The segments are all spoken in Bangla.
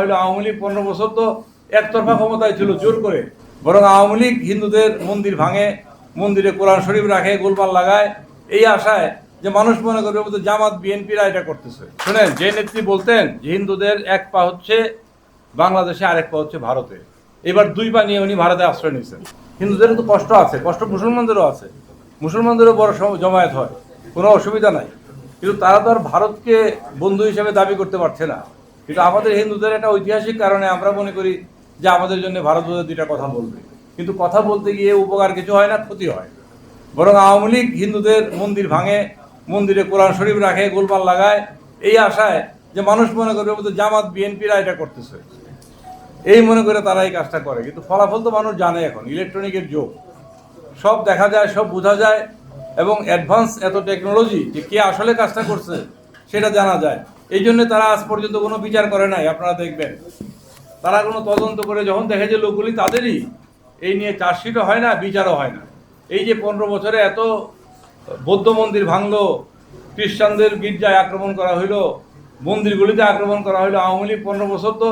আওয়ামী লীগ পনেরো বছর তো একতরফা ক্ষমতায় ছিল, জোর করে। বরং আওয়ামী লীগ হিন্দুদের মন্দির ভাঙে, মন্দিরে কোরআন শরীফ রাখে, গোলমাল লাগায়। এই আশায় যে মানুষ মনে করবে বোধহয় জামাত, বিএনপিরা এটা করতেছে। শুনেন, যে নেত্রী বলতেন যে হিন্দুদের এক পা হচ্ছে বাংলাদেশে আরেক পা হচ্ছে ভারতে। এবার দুই পা নিয়ে উনি ভারতে আশ্রয় নিয়েছেন। হিন্দুদেরও তো কষ্ট আছে, কষ্ট মুসলমানদেরও আছে। মুসলমানদেরও বড় জমায়েত হয়, কোনো অসুবিধা নাই। কিন্তু তারা তো আর ভারতকে বন্ধু হিসেবে দাবি করতে পারছে না। কিন্তু আমাদের হিন্দুদের একটা ঐতিহাসিক কারণে আমরা মনে করি যে আমাদের জন্য ভারত বোধহয় দুইটা কথা বলবে। কিন্তু কথা বলতে গিয়ে উপকার কিছু হয় না, ক্ষতি হয়। বরং আওয়ামী লীগ হিন্দুদের মন্দির ভাঙে, মন্দিরে কোরআন শরীফ রাখে, গোলমাল লাগায়, এই আশায় যে মানুষ মনে করবে বলতে জামাত, বিএনপিরা এটা করতেছে। এই মনে করে তারা এই কাজটা করে। কিন্তু ফলাফল তো মানুষ জানে এখন, ইলেকট্রনিকের যোগ। সব দেখা যায়, সব বোঝা যায় এবং অ্যাডভান্স এত টেকনোলজি যে কে আসলে কাজটা করছে, সেটা জানা যায়। এই জন্য তারা আজ পর্যন্ত কোনো বিচার করে নাই, আপনারা দেখবেন। তারা কোনো তদন্ত করে যখন দেখে যে লোকগুলি তাদেরই, এই নিয়ে চার্জশিটও হয় না, বিচারও হয় না। এই যে পনেরো বছরে এত বৌদ্ধ মন্দির ভাঙলো, খ্রিস্টানদের গির্জায় আক্রমণ করা হইল, মন্দিরগুলিতে আক্রমণ করা হইল, আওয়ামী লীগ পনেরো বছর তো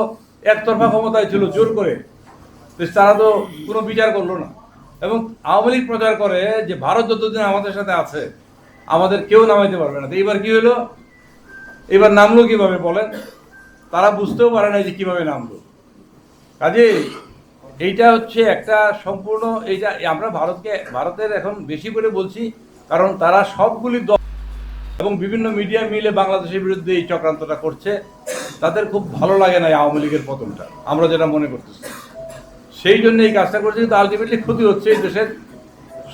একতরফা ক্ষমতায় ছিল জোর করে। তারা তো কোনো বিচার করল না। এবং আওয়ামী লীগ প্রচার করে যে, ভারত যতদিন আমাদের সাথে আছে, আমাদের কেউ নামাইতে পারবে না। তো এইবার কি হলো এবার নামলো কীভাবে বলেন? তারা বুঝতেও পারে না যে কীভাবে নামলো। কাজে এইটা হচ্ছে একটা সম্পূর্ণ এইটা আমরা ভারতকে, ভারতের এখন বেশি করে বলছি, কারণ তারা সবগুলি দল এবং বিভিন্ন মিডিয়া মিলে বাংলাদেশের বিরুদ্ধে এই চক্রান্তটা করছে। তাদের খুব ভালো লাগে না আওয়ামী লীগের পতনটা, আমরা যেটা মনে করতেছি। সেই জন্য এই কাজটা করছে, কিন্তু আলটিমেটলি ক্ষতি হচ্ছে এই দেশের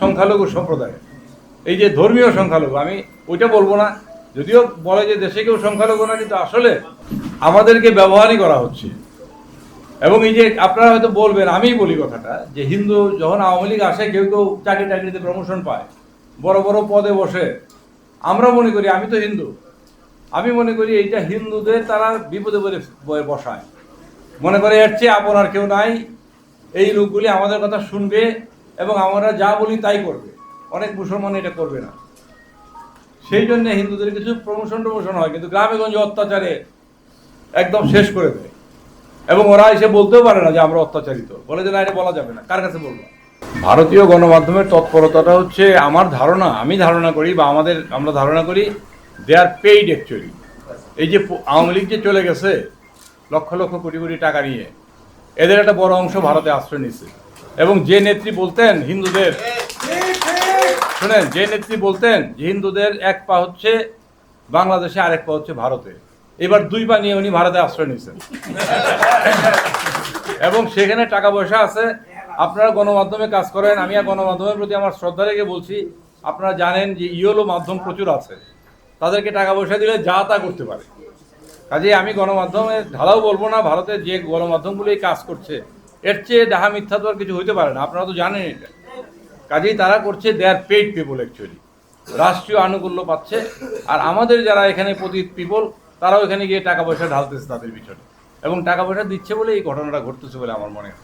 সংখ্যালঘু সম্প্রদায়ের। এই যে ধর্মীয় সংখ্যালঘু, আমি ওইটা বলব না যদিও বলে যে দেশে কেউ সংখ্যালঘু না কিন্তু আসলে আমাদেরকে ব্যবহারই করা হচ্ছে। এবং এই যে আপনারা হয়তো বলবেন, আমিই বলি কথাটা, যে হিন্দু যখন আওয়ামী লীগ আসে, কেউ কেউ চাকরি টাকরিতে প্রমোশন পায়। বড় বড় পদে বসে। আমরা মনে করি, আমি তো হিন্দু। আমি মনে করি এইটা হিন্দুদের তারা বিপদে বলে বসায়। মনে করে এর চেয়ে আপন আর কেউ নাই। এই লোকগুলি আমাদের কথা শুনবে এবং আমরা যা বলি তাই করবে। অনেক মুসলমান এটা করবে না। সেই জন্য হিন্দুদের কিছু প্রমোশন টমোশন হয়, কিন্তু গ্রামে গঞ্জে অত্যাচারে একদম শেষ করে দেয়। এবং ওরা এসে বলতেও পারে না যে আমরা অত্যাচারিত। বলে যে না, এটা বলা যাবে না। কার কাছে বলব? ভারতীয় গণমাধ্যমের তৎপরতাটা হচ্ছে, আমার ধারণা, আমি ধারণা করি বা আমাদের, আমরা ধারণা করি দে আর পেইড অ্যাকচুয়ালি এই যে আওয়ামী লীগ যে চলে গেছে, লক্ষ লক্ষ কোটি কোটি টাকা নিয়ে, এদের একটা বড় অংশ ভারতে আশ্রয় নিচ্ছে এবং যে নেত্রী বলতেন হিন্দুদের শুনেন, যে নেত্রী বলতেন, হিন্দুদের এক পা হচ্ছে বাংলাদেশে আরেক পা হচ্ছে ভারতে। এবার দুই পা নিয়ে উনি ভারতে আশ্রয় নিয়েছেন। এবং সেখানে টাকা পয়সা আছে। আপনারা গণমাধ্যমে কাজ করেন, আমি গণমাধ্যমের প্রতি আমার শ্রদ্ধা রেখে বলছি, আপনারা জানেন যে ইয়েলো মাধ্যম প্রচুর আছে। তাদেরকে টাকা পয়সা দিলে যা তা করতে পারে। কাজে আমি গণমাধ্যমে ঢালাও বলব না ভারতের যে গণমাধ্যমগুলো কাজ করছে, এর চেয়ে ডাহা মিথ্যা তো আর কিছু হইতে পারে না। আপনারা তো জানেন এটা। কাজেই তারা করছে they are paid people actually রাষ্ট্রীয় আনুকূল্য পাচ্ছে। আর আমাদের যারা এখানে প্রতি পিপল তারাও এখানে গিয়ে টাকা পয়সা ঢালতেছে তাদের পিছনে। এবং টাকা পয়সা দিচ্ছে বলে এই ঘটনাটা ঘটতেছে বলে আমার মনে হয়।